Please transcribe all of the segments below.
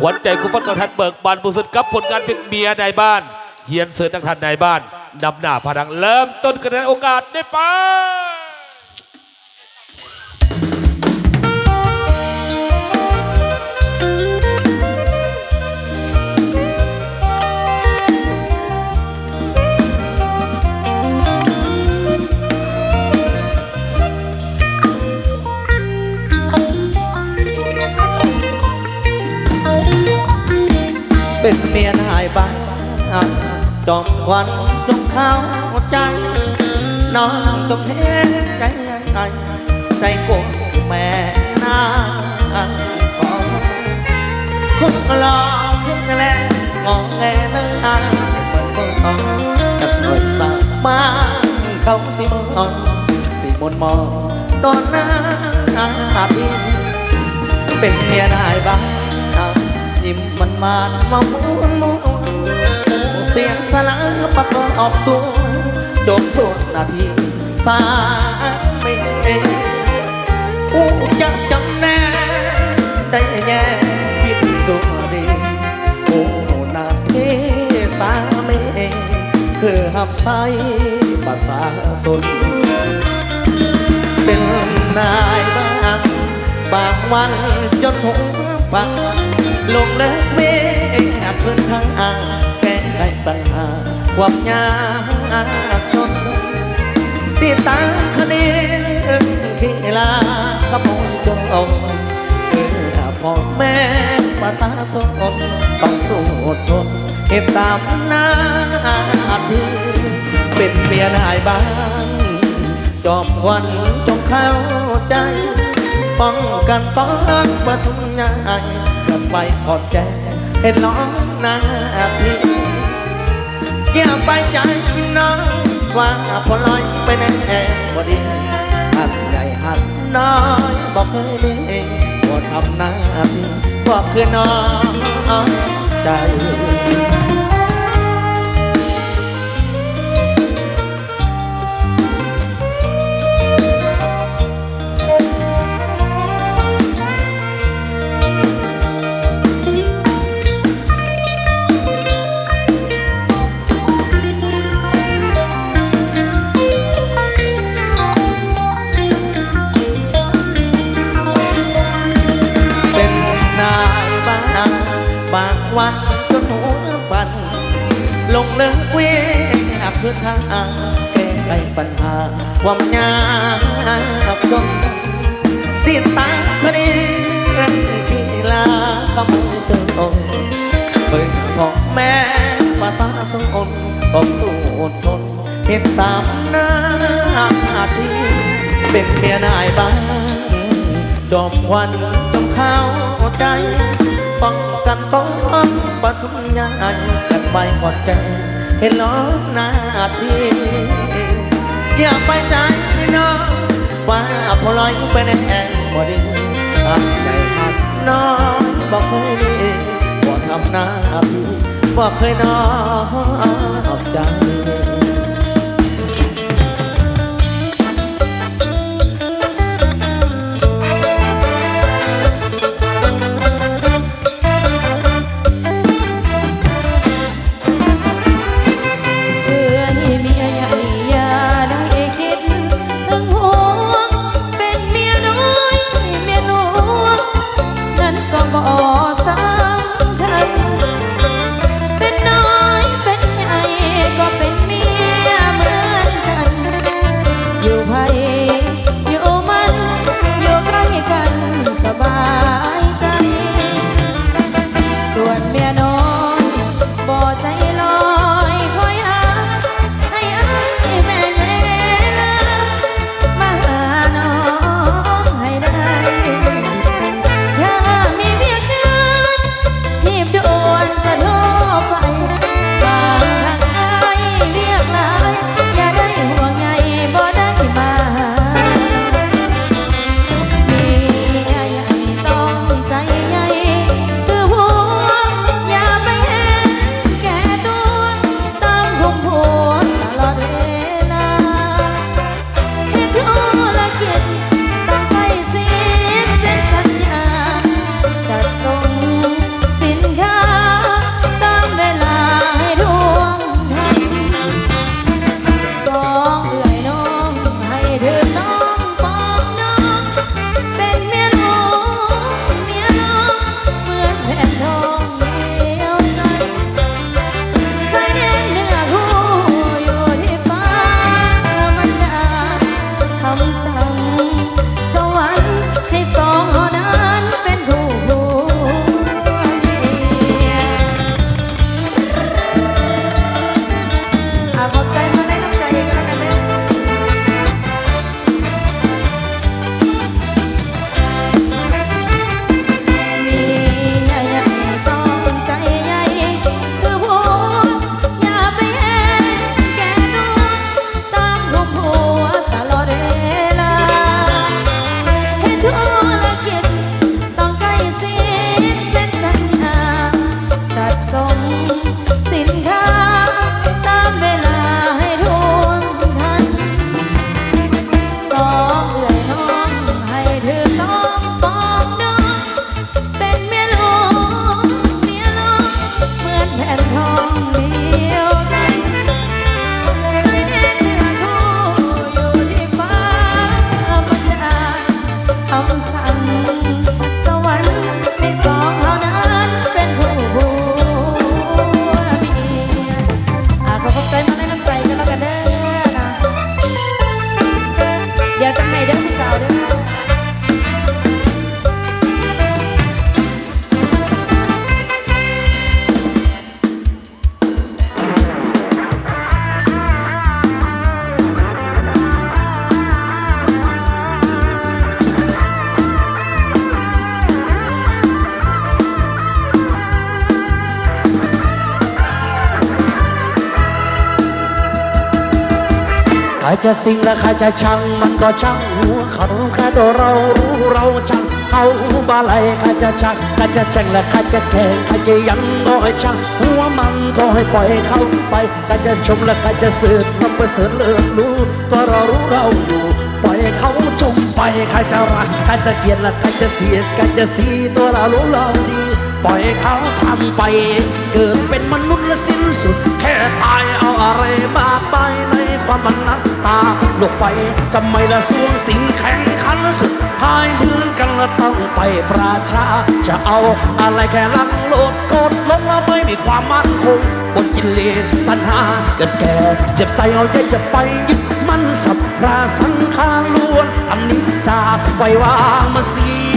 หวันใจคุณฟันกระทันเบิกบานบุสุดกับผลงานเพลงเมียในบ้าน เฮียนเสือนักทันในบ้านนำหน้าพลังเริ่มต้นกันนโอกาสได้ไป เป็นเมียนายบ้านจอมควันจงเข้าใจ น้องจงเห็นใจใจใจกดแม่นาของคุณรอคุณแลงองแงเนื้อเหมือนคนอ่อนจับหน่อยสักมาเขาสิมอนสิมนมองตอนหน้าอาทิตย์เป็นเมียนายบ้าน ยิ้มมันมานมามุนมุนเสียงสลาประกอบสูงจบสุดนาทีสามเมอู้จักจำแน่ใจแย่พิดสุดดีโอ้นาทีสามเมคือหับใสภาษาสนเป็นนายบ้างบางวันจนหูฟัง ลงเลิกเมฆพื้นทางอาแก้ไขปัญหาความยากจนติดตามคดีขีลาขโมยจนองเมื่อพ่อแม่ประสาสนต้องสู้อดทนเหตุตามหน้าที่เป็นเมียนายบ้านจอมควันจงเข้าใจ ป้องกันป้องประสุนยายเกิด ไปขอดแจเห็นน้องหน้าพี่อย่าไปใจน้องว่าพอลอยไปแนแอร์บ่ดีหัดใหญ่หัดน้อยบอกเคยมีบ่ทำหน้าพี่บอกคือน้องใจ แก้ไขปัญหา ความยากจนติดตามคดีที่ลาขโมยจนองเปิดของแม่ภาษาสงอนต้องสู้อดทนเห็นตามหน้าที่เป็นเมียนายบ้านจอมควันจงเข้าใจป้องกันป้องประสุนยายกันไปก่อนใจ เห็นล้อหน้าที่อย่าไปใจน้องว่าพอลอยไปในแอ่งบอดีอักใหญ่หักน้อยบอกเคยดีบ่ทำหน้าพี่บอกเคยน้องใจ รจะสิ่งและใครจะชังมันก็ช่างหัวเขาแค่ตัวเรารู้เราช่างเขาบาไหลใครจะชักใครจะแช่งและใครจะแข่งใครจะยังก็ให้ช่างหัวมันก็ให้ปล่อยเขาไปใครจะชมและใครจะเสือกเราไปเสือเลือกรู้ตัวเรารู้เราอยู่ปล่อยเขาชมไปใครจะรักใครจะเกลียดและใครจะเสียดใครจะสีตัวเรารู้เราดี ปล่อยเขาทำไป เกิดเป็นมนุษย์และสิ้นสุด แค่ตายเอาอะไรมากไปในความมันนักตาลกไปจำไม่ละสวงสิ่งแข่งขันสุดท้ายเหมือนกันละต้องไปประชา จะเอาอะไรแค่ลังโลดกดลงแล้วไม่มีความมั่นคงบนกิเลสตัณหาเกิดแก่ เจ็บตายเอาใจจะไปยึดมันสับราสังขารล้วน อันนี้จากไปวางมาสีอ้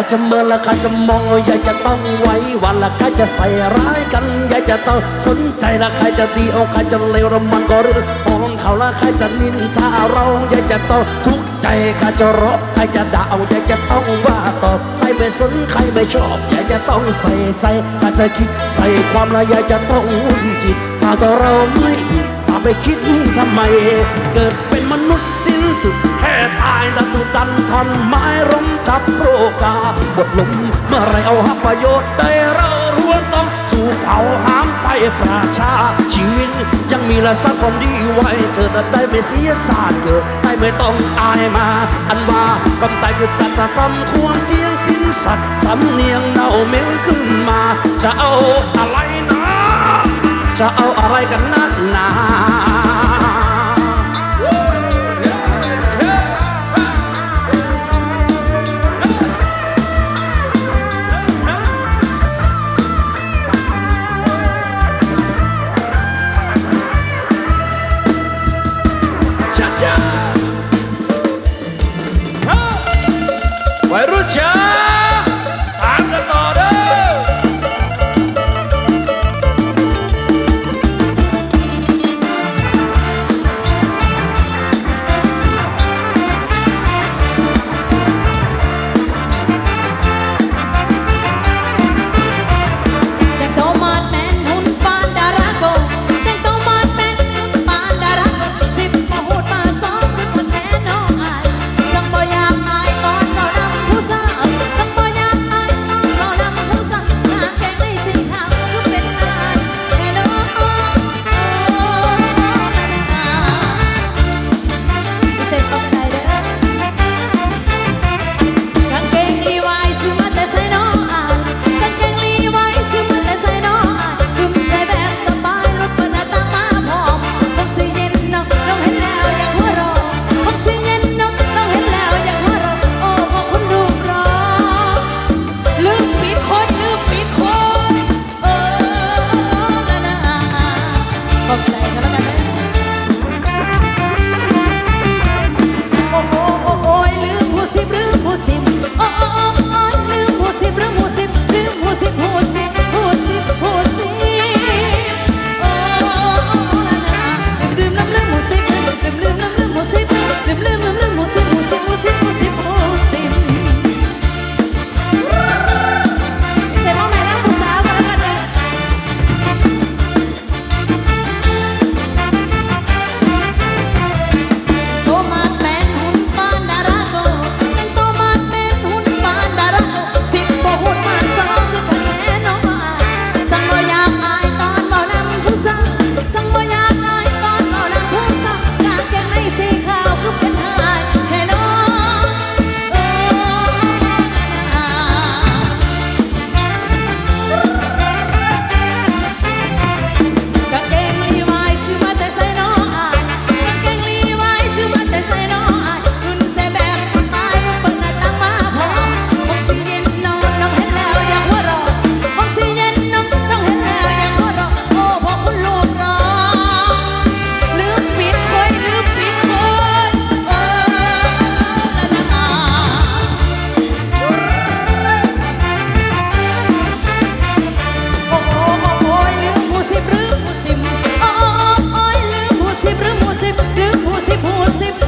รจะเมินและใครจะมองอยากจะต้องไว้วันละใครจะใส่ร้ายกันอยากจะต้องสนใจและใครจะตีเอาใครจะเลวระมันก็เรื่องของเขาและใครจะนินทาเราอยากจะต้องทุกข์ใจใครจะร้องใครจะด่าเอาอยากจะต้องว่าตอบใครไม่สนใครไม่ชอบอยากจะต้องใส่ใจใครจะคิดใส่ความละอยากจะต้องวุ่นจิตถ้าก็เราไม่ผิดจะไปคิดทำไมเกิด มนุษย์สิ้นสุด แค่ตายตะตุดันทอนไม้ร่มจับโรกาบทลมเมื่อไรเอาหับประโยชน์ได้เรารู้ต้องถูกเผาหามไปประชา ชีวิตยังมีละสักคนดีไว้เธอได้ไม่เสียสาดเกิดได้ไม่ต้องอายมา อันว่าความตายคือสัจธรรมความเที่ยงสิ้นสัตว์สำเนียงเน่าเหม็นขึ้นมา จะเอาอะไรนะ จะเอาอะไรกันนักหนา โอ้โอ้โอ้โอ้ยลืมหูสิบลืมหูสิบโอ้โอ้โอ้โอ้ยลืมหูสิบลืมหูสิบลืมหูสิบหูสิบหูสิบหูสิบโอ้โอ้โอ้ละนะลืมลืมน้ำลืมหูสิบลืมลืมลืมลืมหูสิบลืมลืมน้ำลืมหูสิบ você, eu, você, você.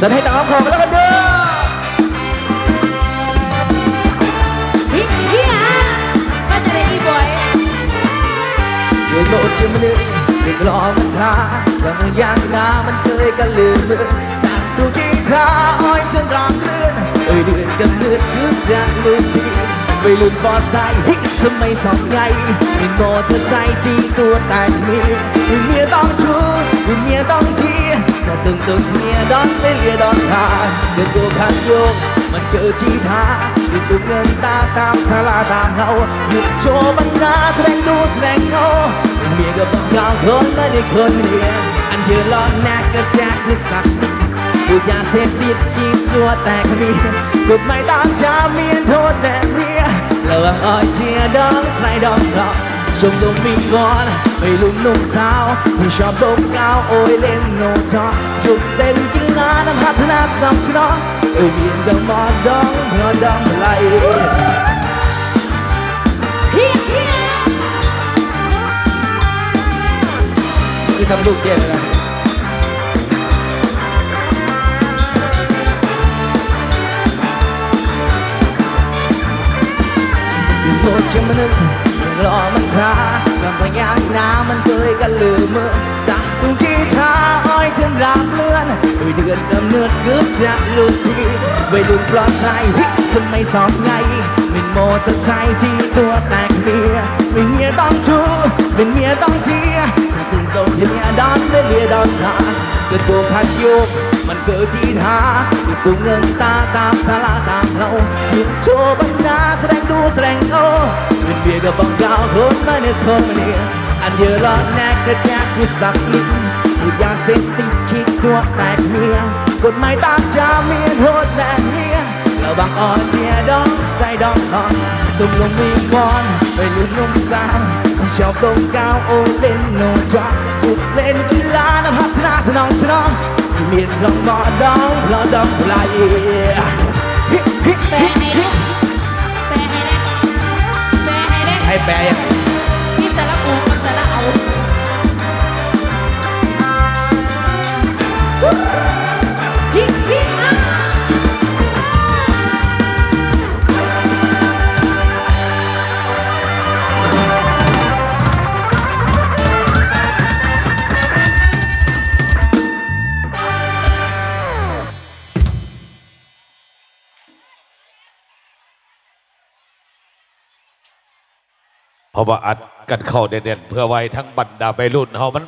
สันให้ตามของกันแล้วกันเด้อฮิเฮียมาจะได้อีบอยเรื่องโลกที่มันนึกเด็กรอมันท้าแล้วมันยังน้ามันเคยกันลืมมือจากดูกีตาร์อ้อยจนรังเลื่อนเอ้ยเดือนกันเลือดคือจากลูกทีไปลุ่นบอสไซค์ฮิสมัยสองไงเป็นมอเตอร์ไซค์ที่ตัวแตกมีวินเมียต้องชูวินเมียต้องทีจะ ตึงตึงเมียดอนไม่เลียดอนทางเดินตัวขัดโยกมันเกิดที่ทาดิตุกเงินตาตามสาราตามเราหยุดโชว์บรรณาแสดงดูแสดงโง่เป็นเมียกับบังกาวคนไม่ได้คนเดียวอันเดียวรอดแนกกระแจกคือสักพูดยาเสพติดกินตัวแตกเมีกฎหมายตามจาเมียโทษแต่เมียระวังอ้อยเชียดองใส่ดองรอชมลงมีก่อนไม่ลุ่มนุ่มสาวที่ชอบดมกาวโอยเล่นโนจอ จุดเต้นกีฬานำพัฒนาสนับสนุนเอ้ยเมียนดังมอดองมอดองไหลฮิเฮียคือสำลูกเจ็ดนะคือโมเชื่อมันนึกยังรอมันช้าลำพยางน้ำมันเคยกันลืมเมื่อจากตุงกี้ รับเลื่อนเอ้ยเดือนกำเนิดเกือบจะลูซีวัยรุ่นปลอดภัยฮิสมัยสองไงเป็นมเตอร์ไซค์ที่ตัวแตกเมียเป็นเมียต้องชูเป็นเมียต้องเจียจะตึงตรงที่เมียดอนไม่เลียดอนชาเกิดตัวขัดโยกมันเกิดที่ท่าดูตัวเงินตาตามสาราตามเราหยุดโชว์บรรดาแสดงดูแสดงโอ้เป็นเบียกับบังกาวคนมาเนี่ยคนมาเนี่ยอันเดียวรอดแนกกระแจกคือสักลิ้นพูดยาเสพติด คิดตัวแตกเมียกฎหมายตามจาเมียโทษแดนเมียเราบางอ่อนเชียร์ดองใส่ดองนอนสุ่มลงมีบอลไปลุ่นนุ่มสาวชอบดมกาวโอเล่นโนจอจุดเล่นกีฬาน้ำพัฒนาสนองสนองเมียนลองมอดองลอดองไหลแปลให้ได้แปลให้ได้แปลให้ได้ให้แปลยังไงมีสาระอูกั เพราะว่าอัดกันเข้าเด่นๆเพื่อไว้ทั้งบรรดาไปรุ่นเฮามัน